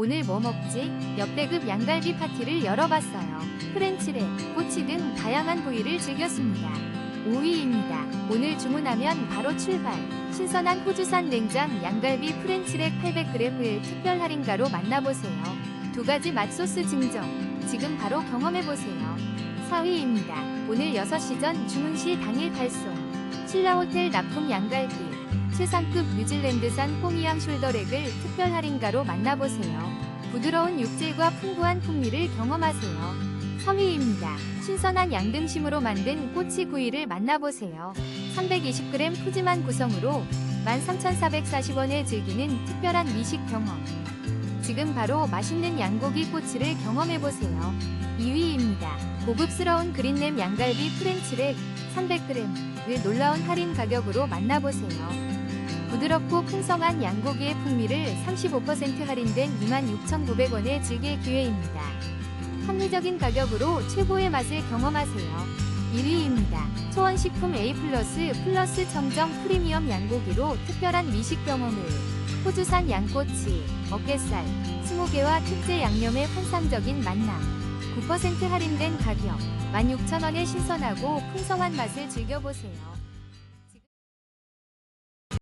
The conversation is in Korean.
오늘 뭐 먹지? 역대급 양갈비 파티를 열어봤어요. 프렌치랩, 꼬치 등 다양한 부위를 즐겼습니다. 5위입니다. 오늘 주문하면 바로 출발. 신선한 호주산 냉장 양갈비 프렌치렉 800g을 특별 할인가로 만나보세요. 두 가지 맛소스 증정. 지금 바로 경험해보세요. 4위입니다. 오늘 6시 전 주문 시 당일 발송. 신라호텔 납품 양갈비. 최상급 뉴질랜드산 호미양 숄더렉을 특별 할인가로 만나보세요. 부드러운 육질과 풍부한 풍미를 경험하세요. 3위입니다. 신선한 양등심으로 만든 꼬치구이를 만나보세요. 320g 푸짐한 구성으로 13,440원에 즐기는 특별한 미식 경험. 지금 바로 맛있는 양고기 꼬치를 경험해보세요. 2위입니다. 고급스러운 그린램 양갈비 프렌치렉 300g을 놀라운 할인 가격으로 만나보세요. 부드럽고 풍성한 양고기의 풍미를 35% 할인된 26,900원에 즐길 기회입니다. 합리적인 가격으로 최고의 맛을 경험하세요. 1위입니다. 초원식품 A 플러스 플러스 청정 프리미엄 양고기로 특별한 미식 경험을 호주산 양꼬치, 어깨살, 20개와 특제 양념의 환상적인 만남 9% 할인된 가격 16,000원의 신선하고 풍성한 맛을 즐겨보세요.